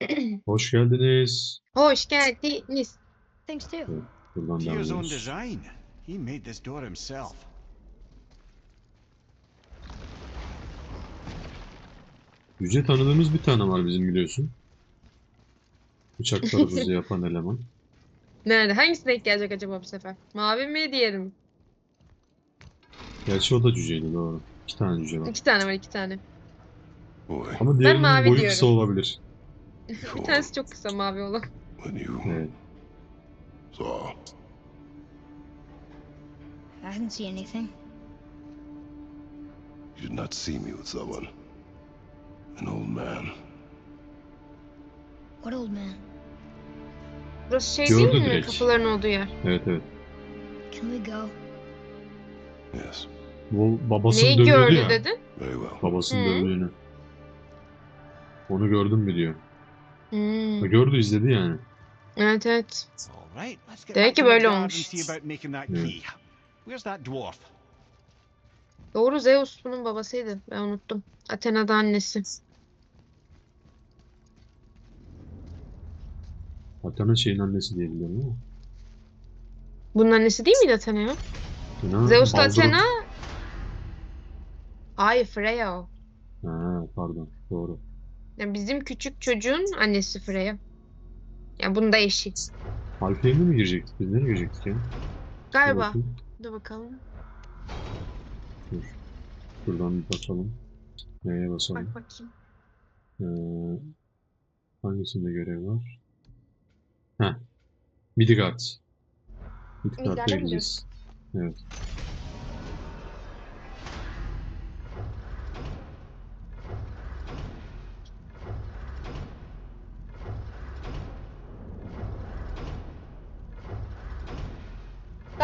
Hoş geldiniz. Hoş geldiniz. Thanks too. Buradan Tio's own design. He made this door himself. Yüce tanıdığımız bir tane var bizim biliyorsun. Bıçaklarımızı yapan eleman. Nerede? Hangisi denk gelecek acaba bu sefer? Mavi mi diğeri mi? Gerçi o da cüceydi doğru. İki tane cüce var. İki tane var iki tane. Boy, Ama diğerinin mavi boyu diyorum. kısa olabilir. Bir tanesi çok kısa mavi olan. when you Evet. saw I didn't see anything. you did not see me with someone. An old man. What old man? Burası şey Gördü değil mi? direkt. Kapıların olduğu yer. Evet evet. Can we go? Yes, Bu babasının Neyi gördü ya. dedin? very well. Babasının Hı. dövdüğünü. Onu gördüm mü diyor. Hmm. Gördü izledi yani. Evet evet. Demek ki böyle olmuş. Evet. Doğru Zeus bunun babasıydı. Ben unuttum. Athena'da annesi. Athena'nın şeyin annesi diye biliyorum ama. Bunun annesi değil miydi Athena ya? Athena, Zeus'la Baldur'un- Athena. Ay Freya o. Ha, pardon doğru. Yani bizim küçük çocuğun annesi Freya. Yani bunun da eşi. Alfheim'e mi girecektik biz? Nereye girecektik ya? Dur Galiba. bakayım. Dur bakalım. Dur. Şuradan bir bakalım. Neye basalım? Bak bakayım. Ee, hangisinde görev var? Heh. Midgard. Midgard'a gideceğiz. Evet.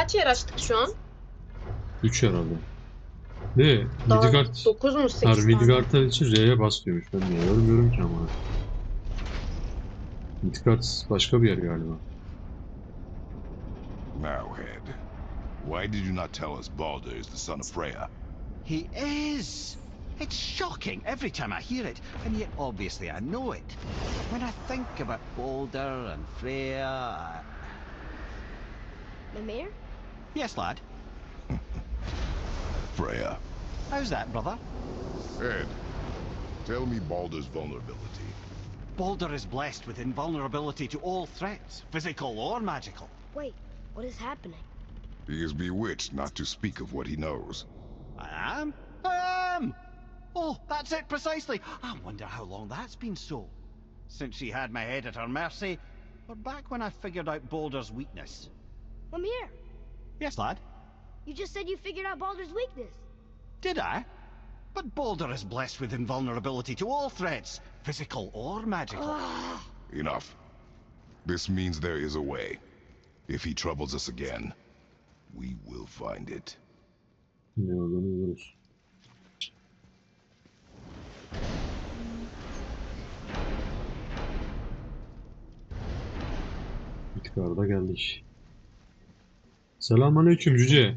Kaç yer açtık şu an? 3 herhalde. Ne? Daha Midgard. 9 mu 8 Her tane? Midgard'lar için R'ye bas diyormuş. Ben niye görmüyorum ki ama. Midgard başka bir yer galiba. Marrowhead, why did you not tell us Balder is the son of Freya? He is. It's shocking every time I hear it, and yet obviously I know it. When I think about Boulder and Freya, I... The mayor? Yes, lad. Freya. How's that, brother? Ed, tell me Balder's vulnerability. Boulder is blessed with invulnerability to all threats, physical or magical. Wait, what is happening? He is bewitched not to speak of what he knows. I am. I am. Oh, that's it precisely. I wonder how long that's been so. Since she had my head at her mercy, or back when I figured out Boulder's weakness. I'm here. Yes, lad. You just said you figured out Baldur's weakness. Did I? But Boulder is blessed with invulnerability to all threats, physical or magical. Ah, Enough. This means there is a way. If he troubles us again, we will find it. Ne olduğunu görürüz. Midgard'a geldik. Selamünaleyküm cüce.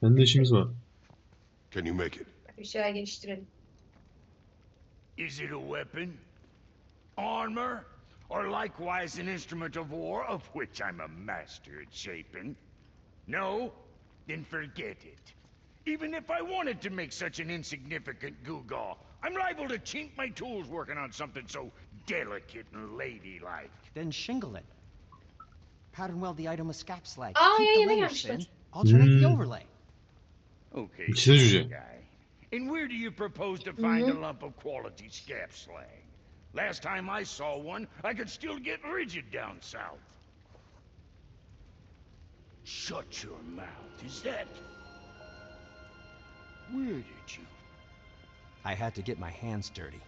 Seninle işimiz var. Can you make it? Bir şeyler geliştirelim. Is it a weapon? Armor? Or likewise an instrument of war, of which I'm a master at shaping? No? Then forget it. Even if I wanted to make such an insignificant gewgaw, I'm liable to chink my tools working on something so delicate and ladylike. Then shingle it. Pattern weld the item with scap slag. Aa, Keep ya, the yine layers gelmişler. thin. Alternate the Hmm. overlay. Okay, İkisi de guy. And where do you propose to find a lump of quality scap slag? Last time I saw one, I could still get rigid down south. Shut your mouth. Is that... Where did you... I had to get my hands dirty.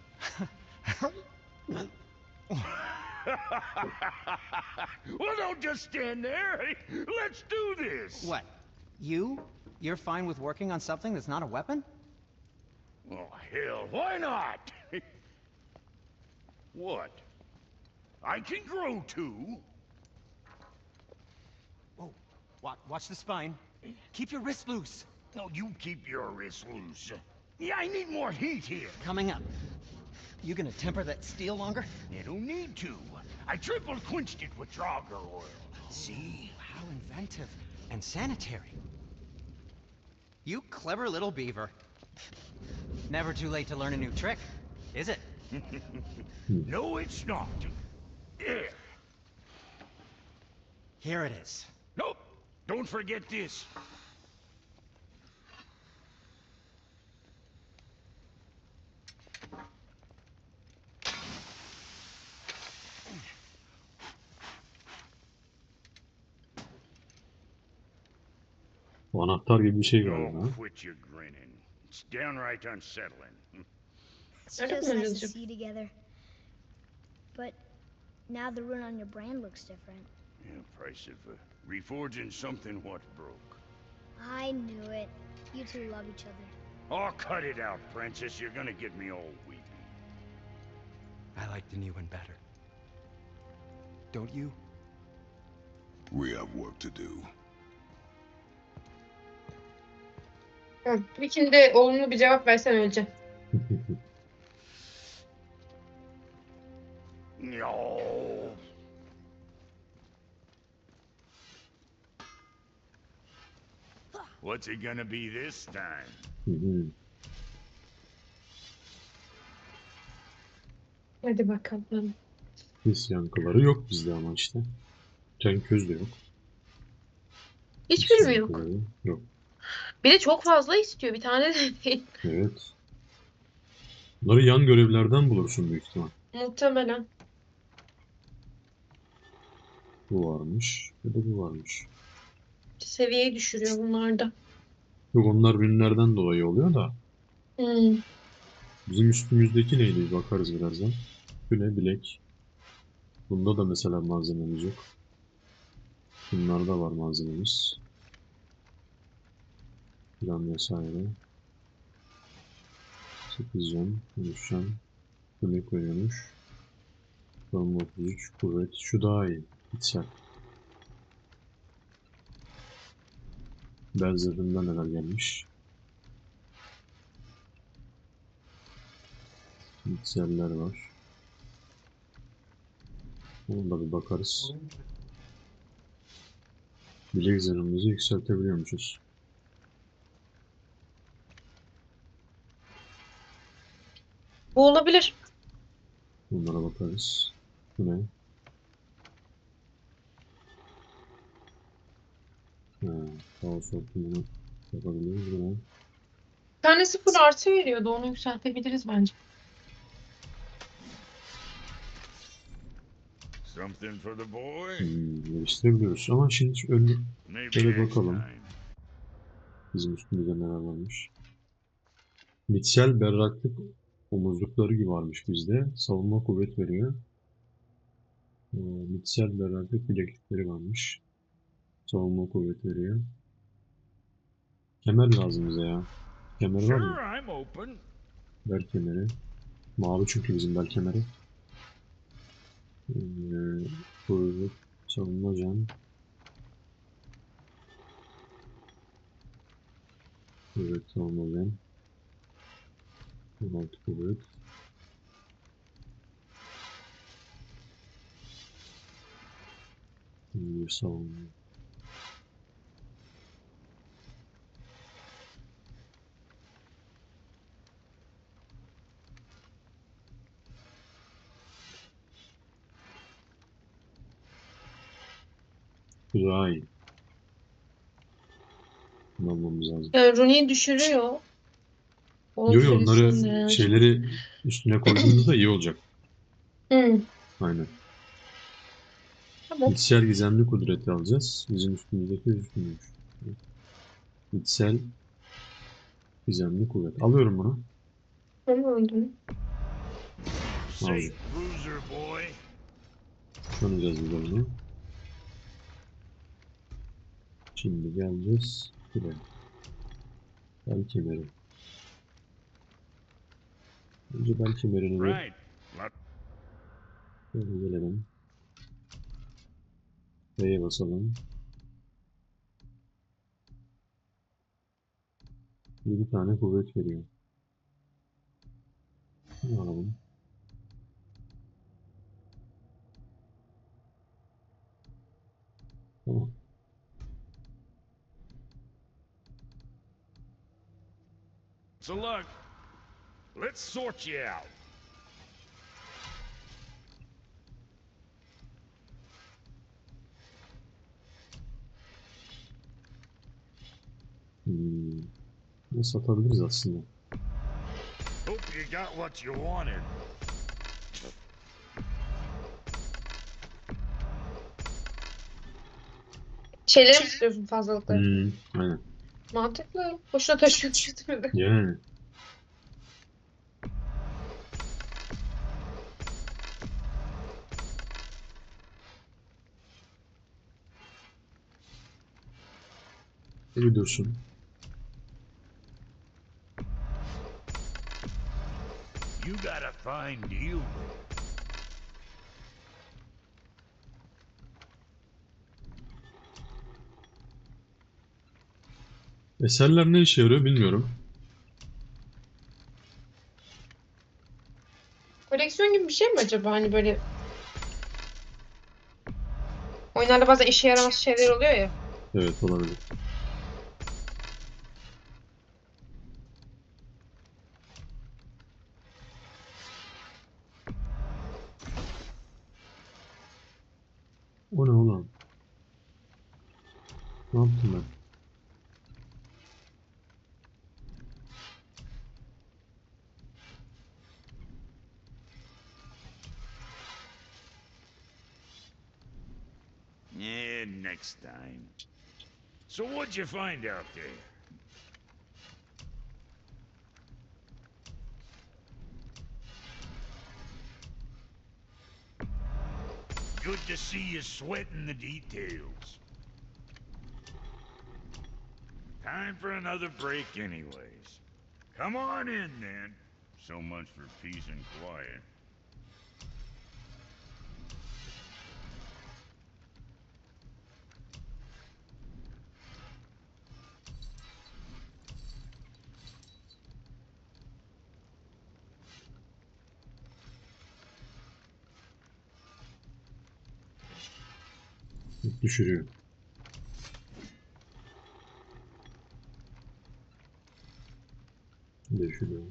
well, don't just stand there. Let's do this. What? You? You're fine with working on something that's not a weapon? Oh, hell, why not? what? I can grow too. Whoa. Watch, watch the spine. Keep your wrist loose. No, you keep your wrist loose. Yeah, I need more heat here. Coming up. You gonna temper that steel longer? You don't need to. I triple quenched it with Draugr oil. See? How inventive and sanitary. You clever little beaver. Never too late to learn a new trick, is it? No, it's not. Yeah. Here it is. Nope. Don't forget this. Bu anahtar gibi bir şey Oh, galiba. quit your grinning. It's downright unsettling. It's just nice to see you together. But now the rune on your brand looks different. Yeah, price of uh, reforging something what broke. I knew it. You two love each other. Oh, cut it out, Princess. You're gonna get me all weepy. I like the new one better. Don't you? We have work to do. Hı, Viking de olumlu bir cevap versen öleceğim. No. What's it gonna be this time? Hadi bakalım. His yankıları yok bizde ama işte. Can köz de yok. Hiçbiri mi yok? yankıları Yok. Bir de çok fazla istiyor. Bir tane de değil. Evet. Bunları yan görevlerden bulursun büyük ihtimal. Muhtemelen. Bu varmış. Bir de bu varmış. Seviyeyi düşürüyor bunlar da. Yok onlar ürünlerden dolayı oluyor da. Hmm. Bizim üstümüzdeki neydi bakarız birazdan. Bu ne? Bilek. Bunda da mesela malzememiz yok. Bunlarda var malzememiz. Plan vesaire. 8 can, 13 can. Ne koyuyormuş? Son 33 kuvvet. Şu daha iyi. İçsel. Bel zırhında neler gelmiş? Mikserler var. Ona bir bakarız. Bilek zırhımızı yükseltebiliyormuşuz. Bu olabilir. Bunlara bakarız. Bu ne? Ha, kaos hortumunu yapabiliriz. Bu ne? Bir tanesi full artı veriyordu. Onu yükseltebiliriz bence. Something for the boy? Hmm, geliştirebiliyoruz. Ama şimdi önlü Şöyle bakalım. bizim üstümüzde neler varmış. Mitsel berraklık omuzlukları gibi varmış bizde. Savunma kuvvet veriyor. Ee, Mitsel berraklık bileklikleri varmış. Savunma kuvvet veriyor. Kemer lazım bize ya. Kemer var mı? Bel kemeri. Mavi çünkü bizim bel kemeri. Ee, kuyruk, savunma can. Kuvvet, savunma can. 16 kuvvet. Bir savunma. Bu daha iyi. Bunu almamız lazım. Yani Rooney'i düşürüyor. Onun Yo yo onları yani. şeyleri üstüne koyduğumuzda iyi olacak. Hmm. Aynen. Tamam. İçsel gizemli kudreti alacağız. Bizim üstümüzdeki üstünmüş. İçsel gizemli kuvvet. Alıyorum bunu. Safe, Aldım. boy. Tanıyacağız bir bunu. Şimdi geleceğiz. Buraya. Bel kemeri. Önce ben kim öğreneyim? Şöyle gelelim. B'ye basalım. 7 tane kuvvet veriyor. Şunu alalım. Tamam. So look, let's sort you out. Hmm. Ne satabiliriz aslında. Hope you got what you wanted. Şeyleri mi istiyorsun fazlalıkları? Hmm. Aynen. Mantıklı. Boşuna değil mi? Yani. Bir dursun. You got a fine deal. Eserler ne işe yarıyor bilmiyorum. Koleksiyon gibi bir şey mi acaba? Hani böyle Oyunlarda bazen işe yaramaz şeyler oluyor ya. Evet olabilir. O ne ulan? Ne yaptım ben? Yeah, next time. So what'd you find out there? Good to see you sweating the details. Time for another break anyways. Come on in then. So much for peace and quiet. Düşürüyor. Düşürüyor.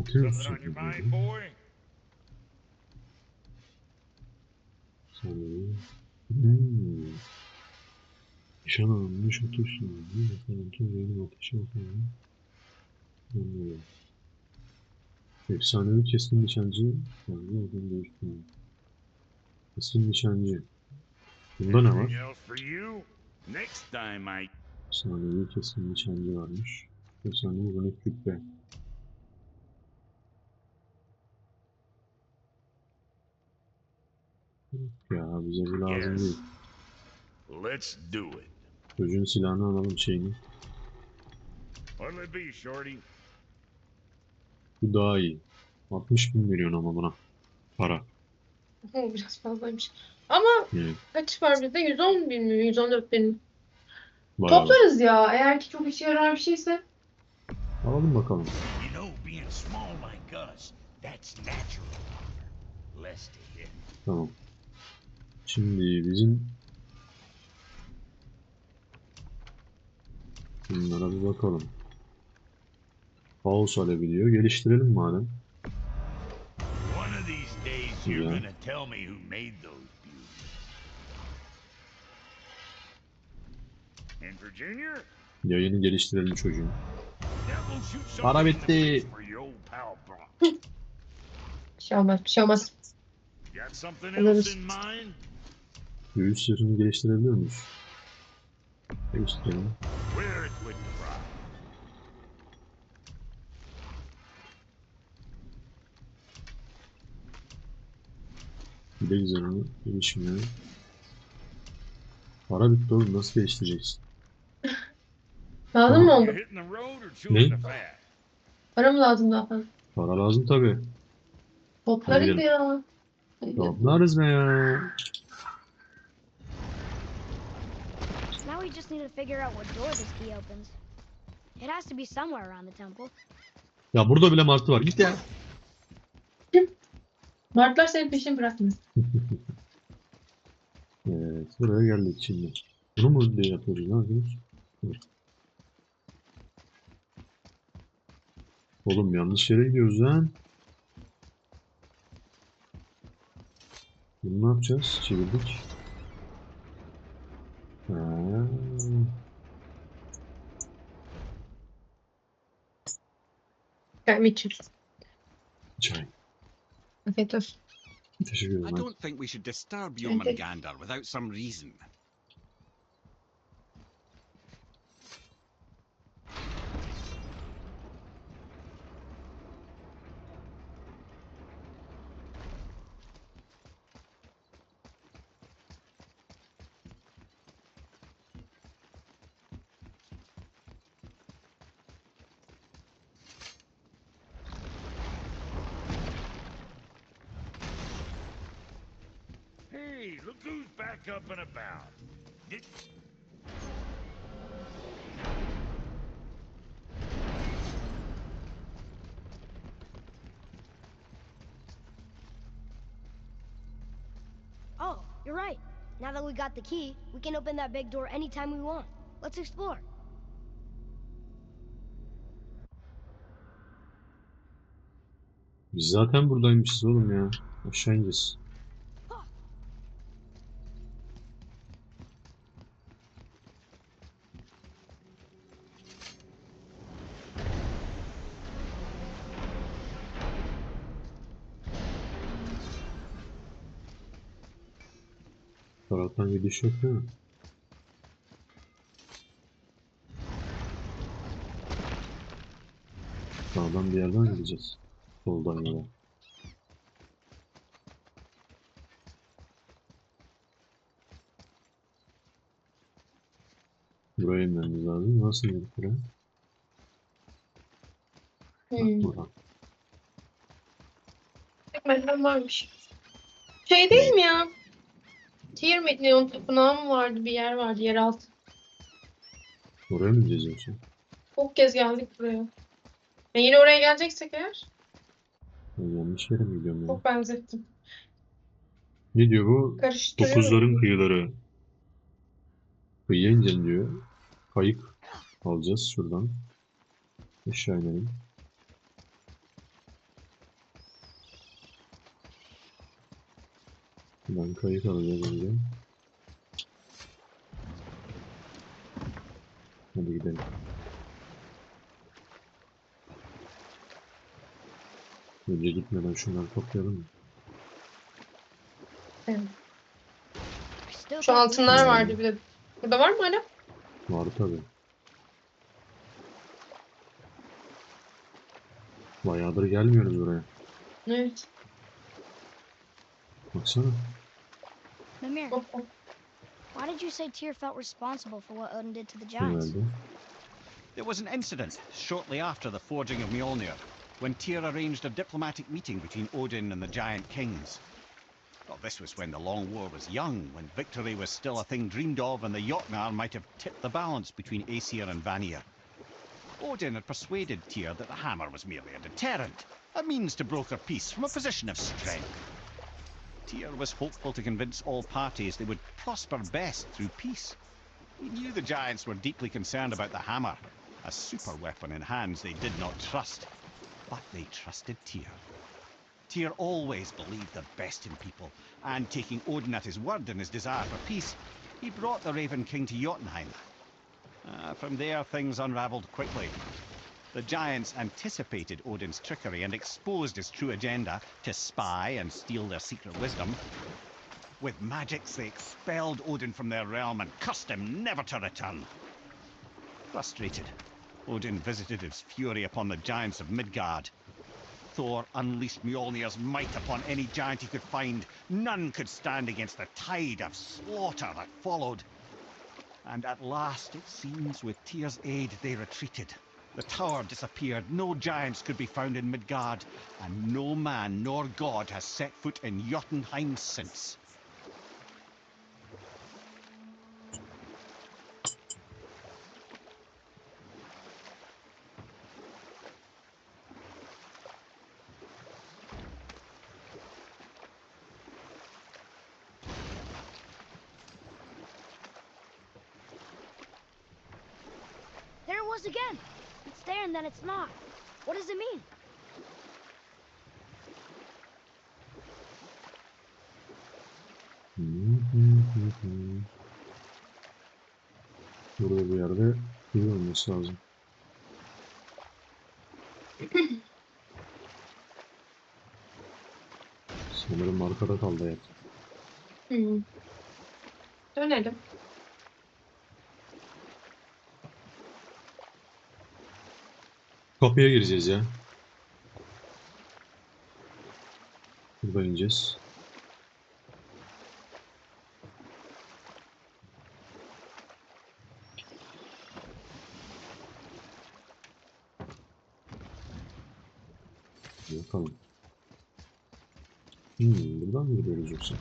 Atıyor Something on your musun? mind, boy? Saniye. Hmm. Nişan alınmış atıyorsun. Bir bakalım tüm benim ateşi atıyor. Anlıyorum. Efsanevi keskin nişancı. Yani oradan değişmiyor. Keskin nişancı. Bunda ne var? Efsanevi keskin nişancı varmış. Efsanevi runik kütle. Ya bize bu lazım Yes. değil. let's do it. Çocuğun silahını alalım şeyini. What'll it be, Shorty? Bu daha iyi. 60 bin milyon ama buna. Para. Biraz fazlaymış. Ama Yani kaç var bizde? 110 bin mi? 114 bin mi? bayağı. Toplarız ya. Eğer ki çok işe yarar bir şeyse. Alalım bakalım. You know, being small like us, that's natural. Less to hit. Tamam. Şimdi bizim Bunlara bir bakalım. Kaos alabiliyor. Geliştirelim madem. Junior, Yayını geliştirelim shoot Para bitti. Bir şey olmaz. Bir şey olmaz. Alırız. Göğüs sırrını geliştirebiliyor muyuz? Geliştirelim. Bilek zarını gelişmiyor. Para bitti oğlum nasıl geliştireceksin? Lazım mı oldu? fat? Para mı lazım daha fazla? Para lazım tabi. Ya. Hadi. Toplarız be ya. Now we just need to figure out what door this key opens. It has to be somewhere around the temple. Ya burada bile martı var. Git ya. Martlar senin peşini bırakmıyor. Evet. Buraya geldik şimdi. Bunu mu diye yapıyoruz? Evet. Oğlum yanlış yere gidiyoruz lan. Bunu ne yapacağız? Çevirdik. Ha. Gel Mitchell. Çay. Afiyet olsun. Teşekkür ederim. I hadi. don't think we should disturb Okay. Jormungandr without some reason. Hey, look who's back up and about. Did- Oh, you're right. Now that we got the key, we can open that big door anytime we want. Let's explore. Biz zaten buradaymışız oğlum ya. Aşağı ineceğiz. Gidiş yok değil mi? Sağdan bir yerden gideceğiz. Soldan ya da. Buraya inmemiz lazım. Nasıl indik buraya? Bak Hmm. buradan. Benden varmış. Şey değil mi ya? Tier Midleon tapınağı mı vardı? Bir yer vardı. Yeraltı. Oraya mı gideceğiz yoksa? Çok kez geldik buraya. E yine oraya geleceksek eğer Ben yanlış yere mi gidiyorum ya? çok benzettim. Ne diyor bu? Dokuzların kıyıları. Kıyıya ineceğiz diyor. Kayık alacağız şuradan. Aşağı inelim. Ben kayık alacağız önce. Hadi gidelim. Önce gitmeden şunları toplayalım mı? Evet. Şu altınlar believe vardı bir de. Burada var mı hala? Var tabi. Bayağıdır gelmiyoruz buraya. Evet. Baksana. Mimir, Hop, hop. why did you say Tyr felt responsible for what Odin did to the giants? Herhalde. There was an incident shortly after the forging of Mjolnir, when Tyr arranged a diplomatic meeting between Odin and the giant kings. Well, this was when the Long War was young, when victory was still a thing dreamed of, and the Jotnar might have tipped the balance between Aesir and Vanir. Odin had persuaded Tyr that the hammer was merely a deterrent, a means to broker peace from a position of strength. Tyr was hopeful to convince all parties they would prosper best through peace. He knew the giants were deeply concerned about the hammer, a super weapon in hands they did not trust. But they trusted Tyr. Tyr always believed the best in people, and taking Odin at his word in his desire for peace, he brought the Raven King to Jotunheim. Uh, from there, things unravelled quickly. The giants anticipated Odin's trickery and exposed his true agenda to spy and steal their secret wisdom. With magics, they expelled Odin from their realm and cursed him never to return. Frustrated, Odin visited his fury upon the giants of Midgard. Thor unleashed Mjolnir's might upon any giant he could find. None could stand against the tide of slaughter that followed. And at last, it seems, with Tyr's aid, they retreated. The tower disappeared, no giants could be found in Midgard, and no man nor god has set foot in Jotunheim since. It's not. What does it mean? Burada bir yerde iyi olması lazım. Sanırım arkada kaldı. Hmm. Dönelim. Kapıya gireceğiz ya. Buradan ineceğiz. Bakalım. Hmm, buradan mı gidiyoruz yoksa?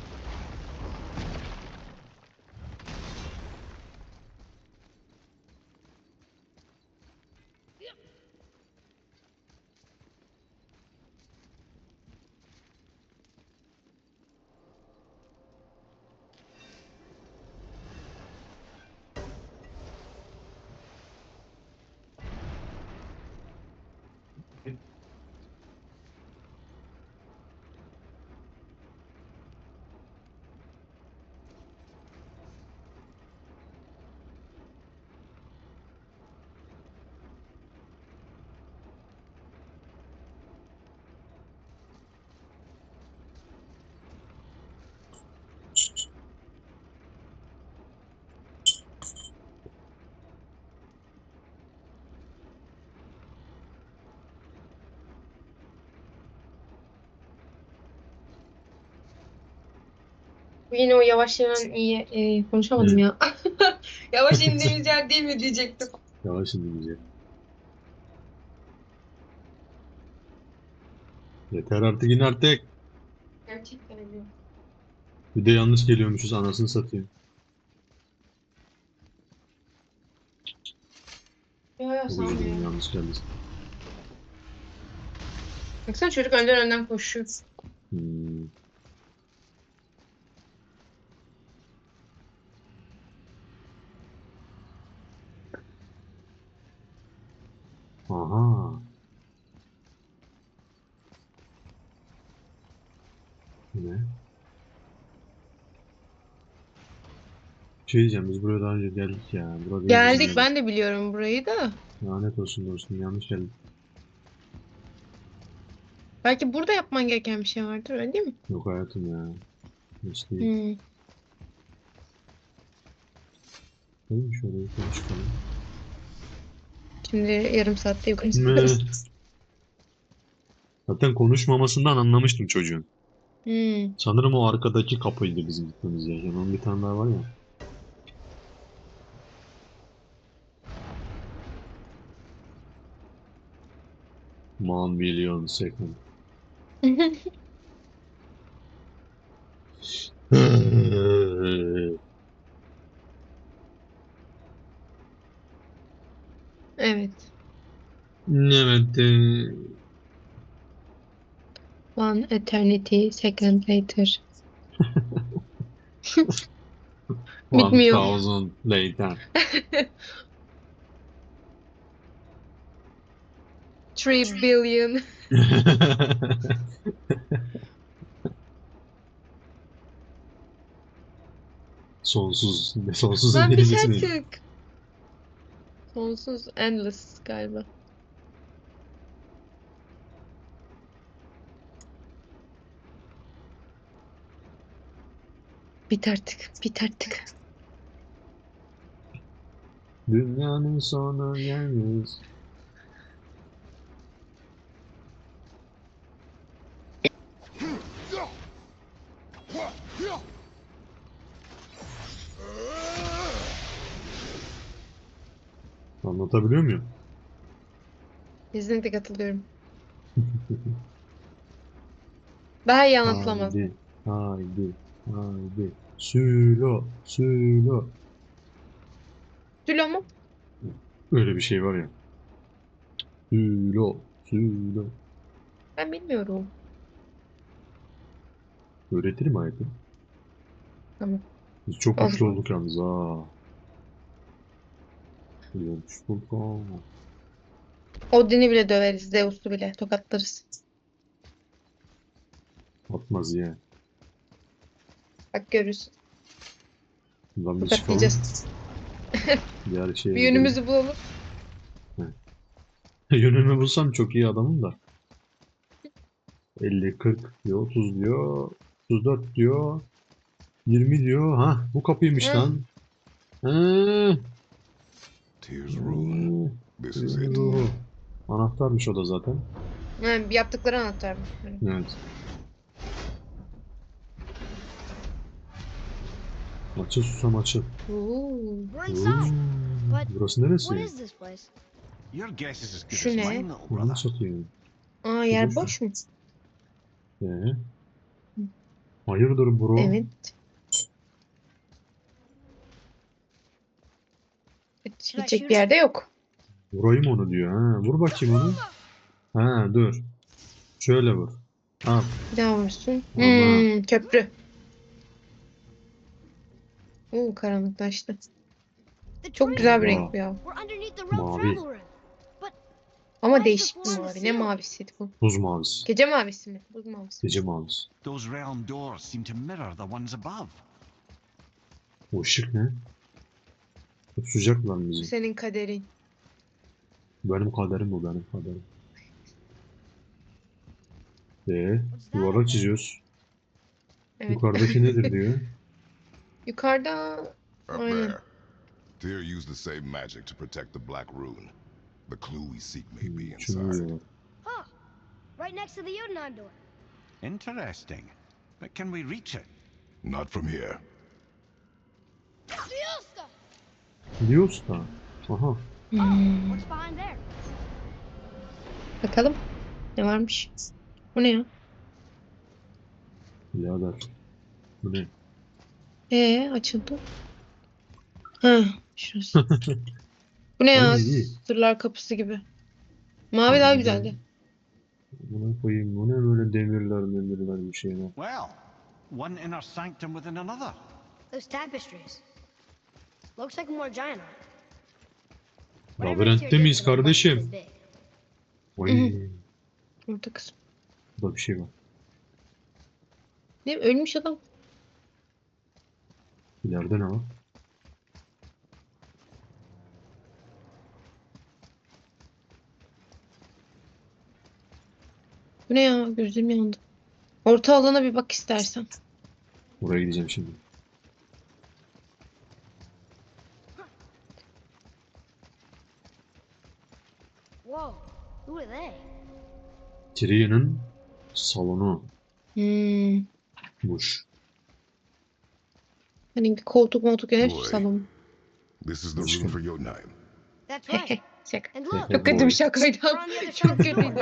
Bu Yine o yavaşlayan iyi e, konuşamadım ya. Yavaş indiğimiz yer değil mi diyecektim. Yavaş ineceğiz. Yeter artık in artık. Gerçekten öyle. Bir de yanlış geliyormuşuz anasını satayım. Yok yok özür sanmıyorum. yanlış geldi. Baksana çocuk önden önden koşuyor. Hmm. Aha. Ne? Şey diyeceğim biz buraya daha önce geldik ya. Burada değil Geldik bizim ben de biliyorum burayı da. Lanet olsun dostum yanlış geldik. Belki burada yapman gereken bir şey vardır öyle değil mi? Yok hayatım ya. Hiç değil. Hmm. Neymiş şöyle yukarı çıkalım. Şimdi yarım saatte yukarı Ne? çıkarız. Zaten konuşmamasından anlamıştım çocuğun. Hmm. Sanırım o arkadaki kapıydı bizim gitmemiz gereken. Onun bir tane daha var ya. One million second. evet. evet. e, One eternity second later. One Bitmiyor. thousand later. Three billion. Sonsuz. Sonsuzun Lan bir derecesi ne? artık. Sonsuz endless galiba. Bit artık. Bit artık. Dünyanın sonu gelmez. Anlatabiliyor muyum? Kesinlikle katılıyorum. Daha iyi anlatılamaz. Haydi, haydi, haydi. Sülo, sülo. Sülo mu? Öyle bir şey var ya. Sülo, sülo. Ben bilmiyorum. Öğretirim hayatım. Tamam. Biz çok güçlü olduk yalnız ha. Bulduk ama. Odin'i bile döveriz. Zeus'u bile tokatlarız. Atmaz ya. Bak görürsün. Buradan bir çıkalım. Diğer şeye Bir yönümüzü bulalım. Yönümü bulsam çok iyi adamım da. 50, 40 diyor, 30 diyor, 34 diyor, 20 diyor. Ha, bu kapıymış Hı. lan. Hı. Tears Rune. This is it. Anahtarmış o da zaten. Yani yaptıkları anahtar? Evet. Açıl susam açıl. Oo. We're inside. Oo, But Burası neresi? What is this place? Your guess is as good Şu as ne? mine, little Bunu brother. satıyor. Aa yer boş mu? Ee? Hayırdır bro? Evet. Gidecek bir yerde yok. Vurayım onu diyor. Ha, vur bakayım onu. Ha, dur. Şöyle vur. Ha, Bir daha vursun. Ama- Hmm, köprü. Oo karanlıklaştı. Çok güzel bir renk bu ya. Mavi. Ama değişik bir mavi. Ne mavisiydi bu? buz mavisi. Gece mavisi mi? Buz mavisi. Gece mavisi. Those realm doors seem to mirror the ones above. O ışık ne? Sıcak lan Bu bizim. senin kaderin. Benim kaderim bu benim kaderim. Ee, duvara çiziyoruz. Evet. Yukarıdaki nedir diyor. Up Yukarıda Aynen. there. Tyr used the same magic to protect the Black Rune. The clue we seek may be Şunu inside. Huh. Right next to the Jotunheim door. Interesting. But can we reach it? Not from here. Fiesta! Da. Aha. Hmm, what's behind there? bakalım. Ne varmış? Bu ne ya? Birader. Bu ne? Ee açıldı. Ha, şurası. Bu ne ya? Ay, iyi. Sırlar kapısı gibi. Mavi daha güzeldi. Buna koyayım. Bu ne böyle demirler demirler bir şeyler. Well, one inner sanctum within another. Those tapestries. Looks like more giant art. Whatever Labirentte miyiz kardeşim? Oy. Orta kısım. Burada bir şey var. Ne? Ölmüş adam. İleride ne var? Bu ne ya? Gözüm yandı. Orta alana bir bak istersen. Oraya gideceğim şimdi. Tyrion'un salonu. Hmm. Muş. Hani koltuk moltuk hepsi Boy. salon. This is the rune for Jotunheim. That's right. Şaka. Çok kötü bir şakaydı. Çok kötüydü.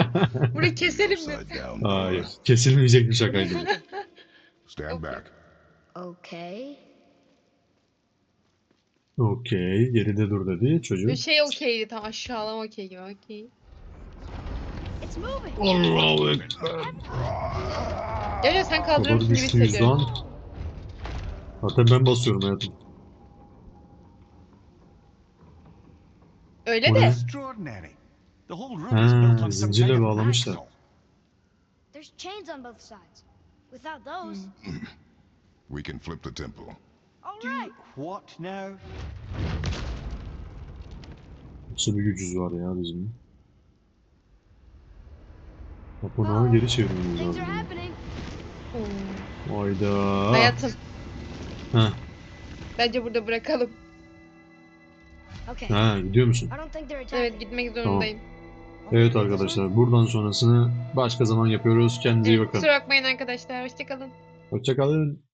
Burayı keselim mi? Hayır. Kesilmeyecek bir şakaydı. Stand back. Okay. Okey. Geride dur dedi çocuk. Bir şey okeydi tam aşağılama okey gibi okey. It's moving. Allahu Ekber. Ya ya sen O kadar gibi hissediyorum. Zaten ben basıyorum hayatım. Öyle O de. Extraordinary. The whole room is Ha, built on some zincirle kind of bağlamışlar. axle. There's chains on both sides. Without those, We can flip the temple. all Do right. what now? Nasıl bir gücüz var ya bizim. Tapınağı geri çevirmemiz lazım. Hayda. Hayatım. Ha, Bence burada bırakalım. Okay. ha gidiyor musun? Evet gitmek zorundayım. Evet arkadaşlar buradan sonrasını başka zaman yapıyoruz. Kendinize iyi bakın. kusura bakmayın arkadaşlar. Hoşçakalın. Hoşçakalın.